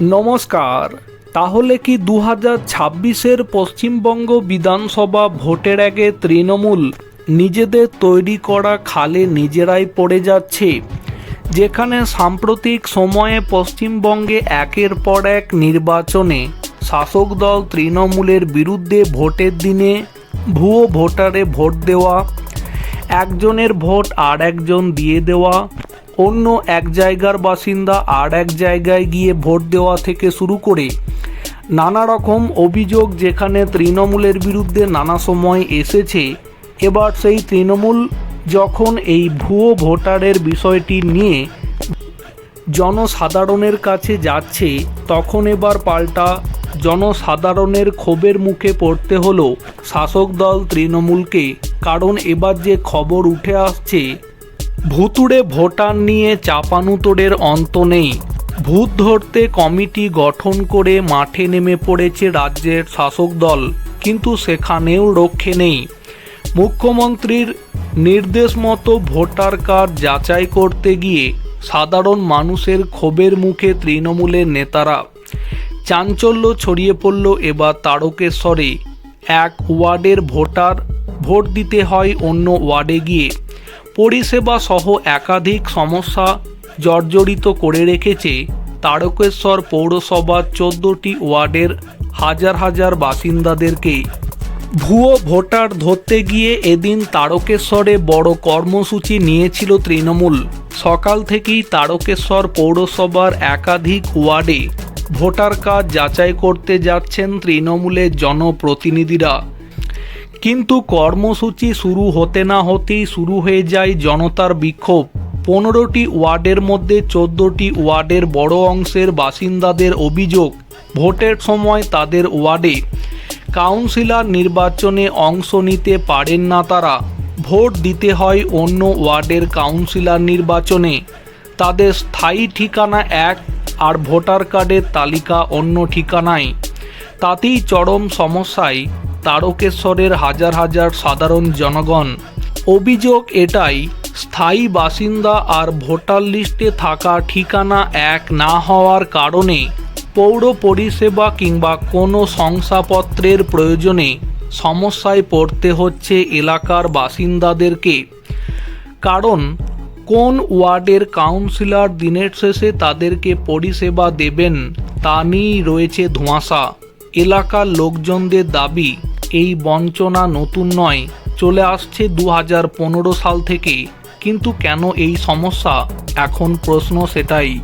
নমস্কার, তাহলে কি দু হাজার ছাব্বিশের পশ্চিমবঙ্গ বিধানসভা ভোটের আগে তৃণমূল নিজেদের তৈরি করা খালে নিজেরাই পড়ে যাচ্ছে? যেখানে সাম্প্রতিক সময়ে পশ্চিমবঙ্গে একের পর এক নির্বাচনে শাসক দল তৃণমূলের বিরুদ্ধে ভোটের দিনে ভুয়ো ভোটারে ভোট দেওয়া, একজনের ভোট আর একজন দিয়ে দেওয়া অন্য এক জায়গার বাসিন্দা আর এক জায়গায় গিয়ে ভোট দেওয়া থেকে শুরু করে নানা রকম অভিযোগ যেখানে তৃণমূলের বিরুদ্ধে নানা সময় এসেছে। এবার সেই তৃণমূল যখন এই ভুয়ো ভোটারের বিষয়টি নিয়ে জনসাধারণের কাছে যাচ্ছে, তখন এবার পাল্টা জনসাধারণের ক্ষোভের মুখে পড়তে হলো শাসক দল তৃণমূলকে। কারণ এবার যে খবর উঠে আসছে ভুতুড়ে ভোটার নিয়ে চাপানুতোড়ের অন্ত নেই। ভূত ধরতে কমিটি গঠন করে মাঠে নেমে পড়েছে রাজ্যের শাসক দল, কিন্তু সেখানেও রক্ষে নেই। মুখ্যমন্ত্রীর নির্দেশ মতো ভোটার কার্ড যাচাই করতে গিয়ে সাধারণ মানুষের ক্ষোভের মুখে তৃণমূলের নেতারা। চাঞ্চল্য ছড়িয়ে পড়ল এবার তারকেশ্বরে। এক ওয়ার্ডের ভোটার ভোট দিতে হয় অন্য ওয়ার্ডে গিয়ে। পরিষেবা সহ একাধিক সমস্যা জর্জরিত করে রেখেছে তারকেশ্বর পৌরসভার চোদ্দোটি ওয়ার্ডের হাজার হাজার বাসিন্দাদেরকে। ভুয়ো ভোটার ধরতে গিয়ে এদিন তারকেশ্বরে বড় কর্মসূচি নিয়েছিল তৃণমূল। সকাল থেকেই তারকেশ্বর পৌরসভার একাধিক ওয়ার্ডে ভোটার কার্ড যাচাই করতে যাচ্ছেন তৃণমূলের জনপ্রতিনিধিরা। কিন্তু কর্মসূচি শুরু হতে না হতেই শুরু হয়ে যায় জনতার বিক্ষোভ। পনেরোটি ওয়ার্ডের মধ্যে চোদ্দোটি ওয়ার্ডের বড় অংশের বাসিন্দাদের অভিযোগ, ভোটের সময় তাদের ওয়ার্ডে কাউন্সিলর নির্বাচনে অংশ নিতে পারেন না তারা। ভোট দিতে হয় অন্য ওয়ার্ডের কাউন্সিলর নির্বাচনে। তাদের স্থায়ী ঠিকানা এক আর ভোটার কার্ডের তালিকা অন্য ঠিকানায়। তাতেই চরম সমস্যায় তারকেশ্বরের হাজার হাজার সাধারণ জনগণ। অভিযোগ এটাই, স্থায়ী বাসিন্দা আর ভোটার লিস্টে থাকা ঠিকানা এক না হওয়ার কারণে পৌর পরিষেবা কিংবা কোনো শংসাপত্রের প্রয়োজনে সমস্যায় পড়তে হচ্ছে এলাকার বাসিন্দাদেরকে। কারণ, কোন ওয়ার্ডের কাউন্সিলর দিনের শেষে তাদেরকে পরিষেবা দেবেন তা নিয়েই রয়েছে ধোঁয়াশা। এলাকার লোকজনদের দাবি এই বঞ্চনা নতুন নয়, চলে আসছে দু হাজার পনেরো সাল থেকে কিন্তু কেন এই সমস্যা? এখন প্রশ্ন সেটাই।